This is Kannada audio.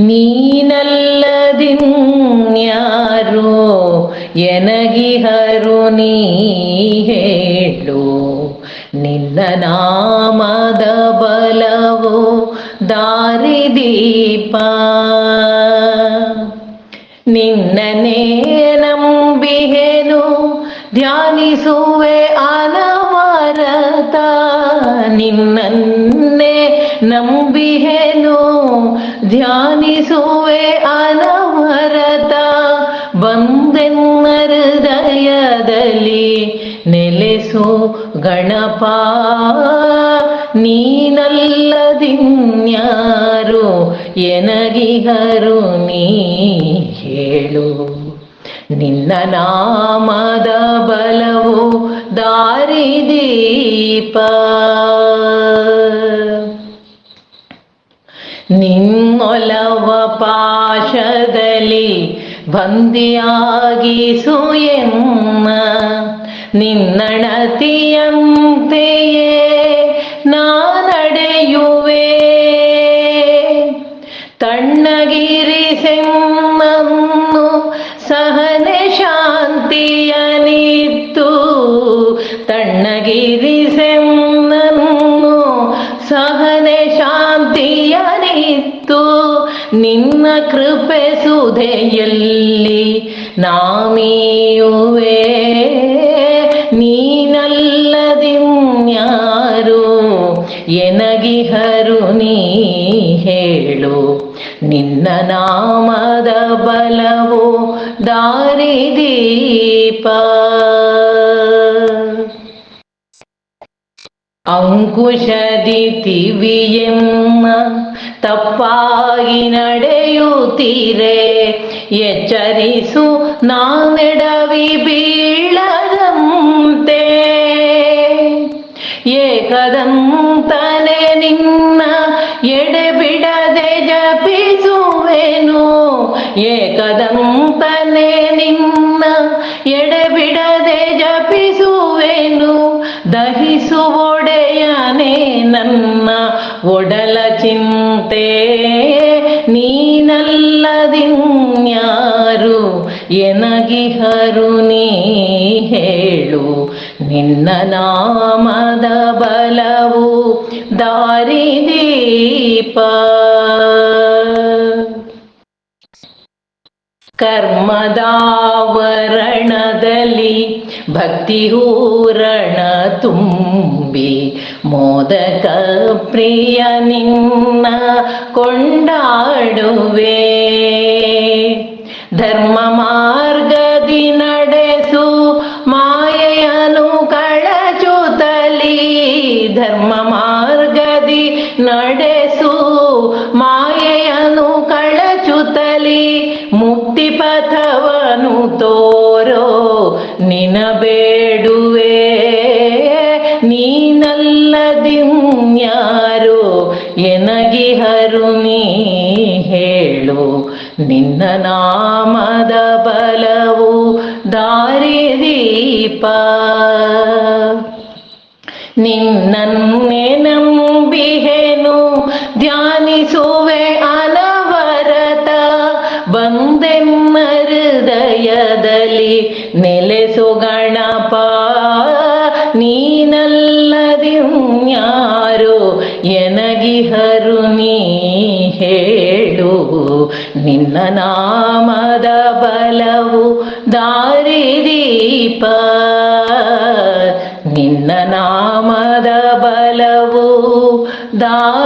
ನೀನಲ್ಲದಿನ್ಯಾರೋ ಎನಗಿಹರು ನೀ ಹೇಳು. ನಿನ್ನ ನಾಮದ ಬಲವು ದಾರಿದೀಪ. ನಿನ್ನನೇ ನಂಬಿಹೆನು ಧ್ಯಾನಿಸುವೆ ಅನವರತ ನಿನ್ನನ್ನೇ ನಂಬಿಹೆನು? ಧ್ಯಾನಿಸುವೆ ಅನವರತ. ಬಂದೆನ್ನ ಹೃದಯದಲ್ಲಿ ನೆಲೆಸು ಗಣಪ. ನೀನಲ್ಲದಿನ್ಯಾರು ಎನಗಿಹರು ನೀ ಹೇಳು. ನಿನ್ನ ನಾಮದ ಬಲವು ದಾರಿದೀಪ ನಿನ್ನೊಲವ ಪಾಶದಲ್ಲಿ ಬಂದಿಯಾಗಿಸು ಎನ್ನ. ನಿನ್ನಣತಿಯಂತೆಯೇ ಶಾಂತಿಯನಿತ್ತು ನಿನ್ನ ಕೃಪೆ ಸುಧೆಯಲ್ಲಿ ನಾಮೀಯುವೆ ನೀನಲ್ಲದಿನ್ಯಾರು ಎನಗಿಹರು ನೀ ಹೇಳು. ನಿನ್ನ ನಾಮದ ಬಲವು ದಾರಿದೀಪ. ಅಂಕುಶದಿ ತಿವಿಯೆಮ್ಮ ತಪ್ಪಾಗಿ ನಡೆಯುತ್ತೀರೆ ಎಚ್ಚರಿಸು ನಾನೆಡವಿ ಬೀಳದಂತೆ ಏಕದಂತನೆ ನಿನ್ನ ಎಡೆ ಬಿಡದೆ ಜಪಿಸುವೆನು ಏಕದಂತನೆ ನಿನ್ನ ದಹಿಸುವೊಡೆಯನೇ ನನ್ನ ಒಡಲ ಚಿಂತೆ. ನೀನಲ್ಲದಿನ್ಯಾರು ಎನಗಿಹರು ನೀ ಹೇಳು. ನಿನ್ನ ನಾಮದ ಬಲವು ದಾರಿದೀಪ ಕರ್ಮದಾವರಣದಲ್ಲಿ ಭಕ್ತಿ ಹೂರಣ ತುಂಬಿ ಮೋದಕ ಪ್ರಿಯ ನಿನ್ನ ಕೊಂಡಾಡುವೆ. ಧರ್ಮ ಮಾರ್ಗದಿ ನಡೆಸು ಮಾಯೆಯನು ಕಳಚುತ್ತಲಿ ಧರ್ಮ ಮಾರ್ಗದಿ ನಡೆಸು ಮಾಯೆಯನು ನಿನ ಬೇಡುವೆ ನೀನಲ್ಲದಿನ್ಯಾರು ಎನಗಿಹರು ನೀ ಹೇಳು. ನಿನ್ನ ನಾಮದ ಬಲವು ದಾರಿದೀಪ ನಿನ್ನನ್ನೇ ನಂಬಿಹೆನು, ಧ್ಯಾನಿಸುವೆ ಅನವರತ. ಬಂದೆನ್ನ ನೀನಲ್ಲದಿನ್ಯಾರು ಎನಗಿಹರು ನೀ ಹೇಳು ನಿನ್ನ ನಾಮದ ಬಲವು ದಾರಿದೀಪ ನಿನ್ನ ನಾಮದ ಬಲವು ದಾರಿದೀಪ